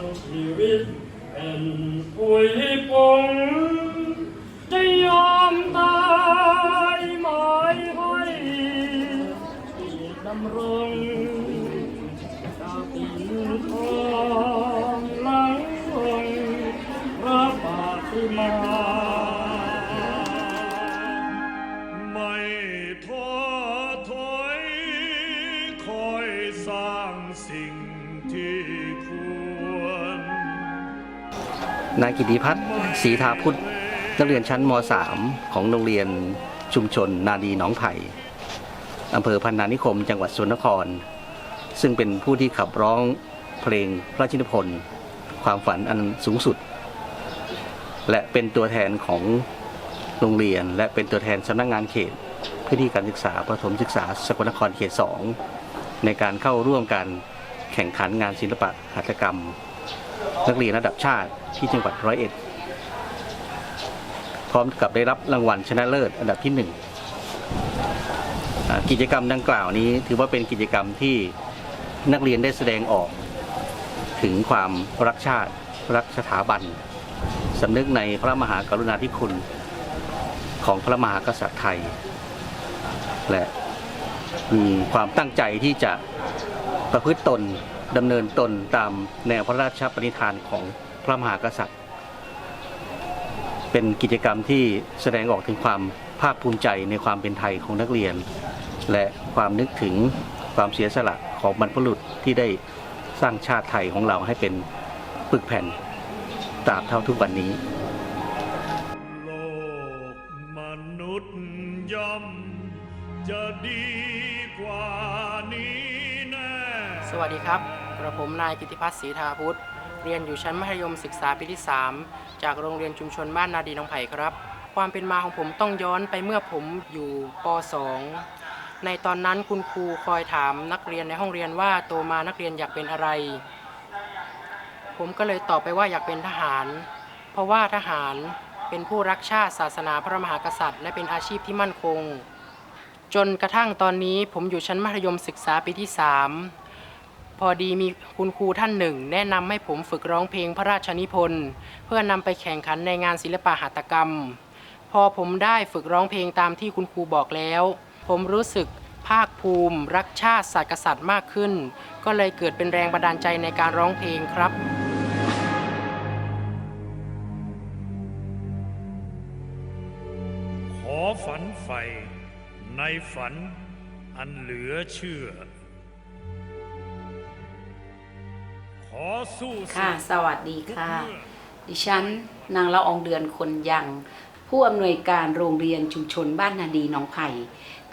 นชีวิตเป็นปุ๋ยปงจะยอมตายหมายห้ที่ดำรงดาวปีนทองหลังองพระบาทมาไม่ท้อถอยคอยสร้างสิ่งที่ควร นายกิติพัฒน์ศรีทาพุทธนักเรียนชั้นม .3 ของโรงเรียนชุมชน นาดีหนองไผ่อำเภอพันนานิคม จังหวัดสกลนคร ซึ่งเป็นผู้ที่ขับร้องเพลงพระราชนิพนธ์ความฝันอันสูงสุด และเป็นตัวแทนของโรงเรียน และเป็นตัวแทนสำนักงานเขตพื้นที่การศึกษาประถมศึกษาสกลนครเขต 2 ในการเข้าร่วมการแข่งขันงานศิลปะหัตถกรรม นักเรียนระดับชาติที่จังหวัดร้อยเอ็ด พร้อมกับได้รับรางวัลชนะเลิศอันดับที่หนึ่งกิจกรรมดังกล่าวนี้ถือว่าเป็นกิจกรรมที่นักเรียนได้แสดงออก ถึงความรักชาติ รักสถาบันสำนึกในพระมหากรุณาธิคุณ ของพระมหากษัตริย์ไทย และมีความตั้งใจที่จะประพฤติตน ดำเนินตนตามแนวพระราชปณิธานของพระมหากษัตริย์ เป็นกิจกรรมที่แสดงออกถึงความภาคภูมิใจในความเป็นไทยของนักเรียน และความนึกถึงความเสียสละของบรรพบุรุษที่ได้สร้างชาติไทยของเราให้เป็นปึกแผ่นตราบเท่าทุกวันนี้ วัสดีครับ กระผมนายกิติพัฒน์ศรีทาพุทธ เรียนอยู่ชั้นมัธยมศึกษาปีที่ 3 จากโรงเรียนชุมชนบ้านนาดีน้องไผ่ครับ ความเป็นมาของผมต้องย้อนไปเมื่อผมอยู่ป .2 ในตอนนั้นคุณครูคอยถามนักเรียนในห้องเรียนว่าโตมานักเรียนอยากเป็นอะไร ผมก็เลยตอบไปว่าอยากเป็นทหาร เพราะว่าทหารเป็นผู้รักชาติศาสนาพระมหากษัตริย์ และเป็นอาชีพที่มั่นคง จนกระทั่งตอนนี้ผมอยู่ชั้นมัธยมศึกษาปีที่ 3 พอดีมีคุณครูท่านหนึ่ง แนะนำให้ผมฝึกร้องเพลงพระราชนิพนธ์เพื่อนำไปแข่งขันในงานศิลปะหัตถกรรม พอผมได้ฝึกร้องเพลงตามที่คุณครูบอกแล้ว ผมรู้สึกภาคภูมิ รักชาติศาสตร์กษัตริย์มากขึ้น ก็เลยเกิดเป็นแรงบันดาลใจในการร้องเพลงครับ ขอฝันใฝ่ในฝันอันเหลือเชื่อ ค่ะ สวัสดีค่ะ ดิฉัน นางละอองเดือนคนยังผู้อำนวยการโรงเรียนชุมชนบ้านนาดีหนองไผ่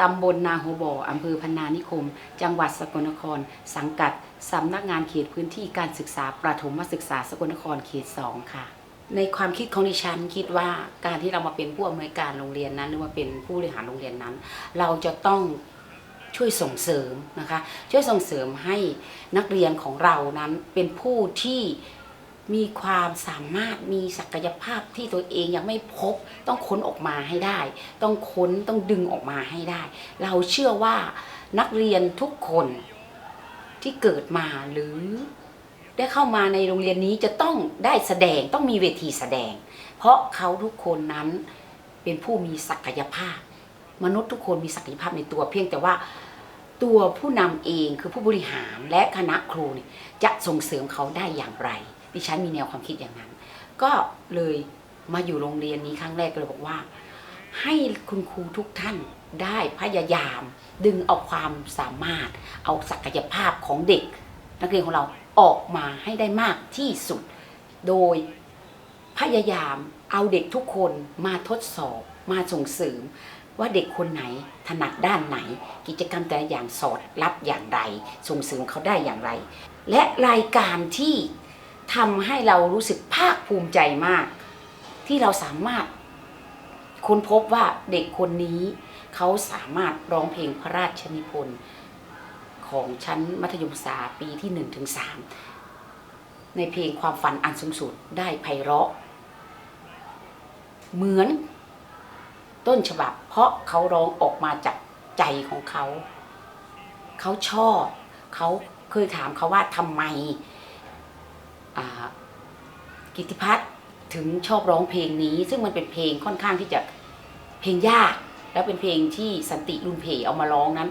ตำบลนาหัวบ่ออำเภอพนานิคม จังหวัดสกลนคร สังกัดสำนักงานเขตพื้นที่การศึกษาประถมศึกษาสกลนครเขต2ค่ะ ในความคิดของดิฉันคิดว่าการที่เรามาเป็นผู้อำนวยการโรงเรียนนั้น หรือว่าเป็นผู้บริหารโรงเรียนนั้น เราจะต้อง ช่วยส่งเสริมนะคะ ช่วยส่งเสริมให้นักเรียนของเรานั้นเป็นผู้ที่มีความสามารถมีศักยภาพที่ตัวเองยังไม่พบ ต้องค้นออกมาให้ได้ ต้องค้นต้องดึงออกมาให้ได้ เราเชื่อว่านักเรียนทุกคนที่เกิดมาหรือได้เข้ามาในโรงเรียนนี้จะต้องได้แสดงต้องมีเวทีแสดง เพราะเขาทุกคนนั้นเป็นผู้มีศักยภาพ มนุษย์ทุกคนมีศักยภาพในตัวเพียงแต่ว่า ตัวผู้นำเองคือผู้บริหารและคณะครูเนี่ยจะส่งเสริมเขาได้อย่างไร ดิฉันมีแนวความคิดอย่างนั้น ก็เลยมาอยู่โรงเรียนนี้ครั้งแรกก็เลยบอกว่า ให้คุณครูทุกท่านได้พยายาม ดึงเอาความสามารถ เอาศักยภาพของเด็ก นักเรียนของเราออกมาให้ได้มากที่สุด โดยพยายามเอาเด็กทุกคนมาทดสอบ มาส่งเสริม ว่าเด็กคนไหนถนัดด้านไหน กิจกรรมแต่ละอย่างสอดรับอย่างไร ส่งเสริมเขาได้อย่างไร และรายการที่ทำให้เรารู้สึกภาคภูมิใจมาก ที่เราสามารถค้นพบว่าเด็กคนนี้เขาสามารถร้องเพลงพระราชนิพนธ์ของชั้นมัธยมศึกษาปีที่1ถึง3ในเพลงความฝันอันสูงสุดได้ไพเราะ เหมือน ต้นฉบับ เพราะเขาร้องออกมาจากใจของเขา เขาชอบ เขาเคยถามเขาว่าทำไมกิติพัฒน์ถึงชอบร้องเพลงนี้ ซึ่งมันเป็นเพลงค่อนข้างที่จะเพลงยาก แล้วเป็นเพลงที่สันติรุนเพเอามาร้องนั้น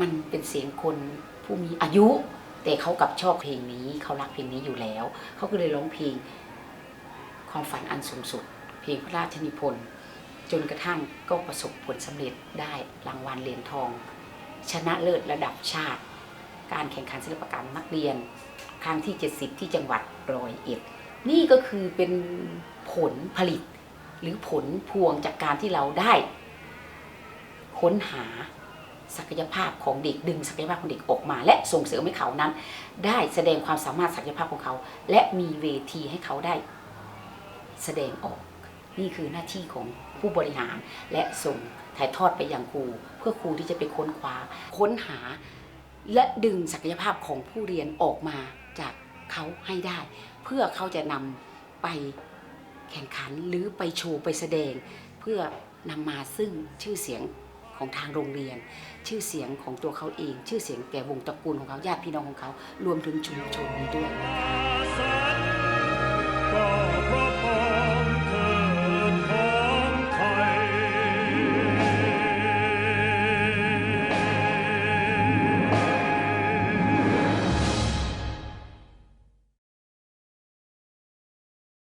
มันเป็นเสียงคนผู้มีอายุ แต่เขากลับชอบเพลงนี้ เขารักเพลงนี้อยู่แล้ว เขาก็เลยร้องเพลงความฝันอันสูงสุด เพลงพระราชนิพนธ์ จนกระทั่งก็ประสบผลสำเร็จได้รางวัลเหรียญทอง ชนะเลิศระดับชาติ การแข่งขันศิลปกรรมนักเรียน ครั้งที่ 70 ที่จังหวัดร้อยเอ็ดนี่ก็คือเป็นผลผลิต หรือผลพวงจากการที่เราได้ ค้นหาศักยภาพของเด็กดึงศักยภาพของเด็กออกมา และส่งเสริมให้เขานั้น ได้แสดงความสามารถศักยภาพของเขา และมีเวทีให้เขาได้ แสดงออกนี่คือหน้าที่ของ ผู้บริหาร และส่งถ่ายทอดไปยังครู เพื่อครูที่จะไปค้นคว้า ค้นหา และดึงศักยภาพของผู้เรียนออกมาจากเขาให้ได้ เพื่อเขาจะนำไปแข่งขันหรือไปโชว์ไปแสดง เพื่อนำมาซึ่งชื่อเสียงของทางโรงเรียน ชื่อเสียงของตัวเขาเอง ชื่อเสียงแก่วงตระกูลของเขาญาติพี่น้องของเขา รวมถึงชุมชนนี้ด้วย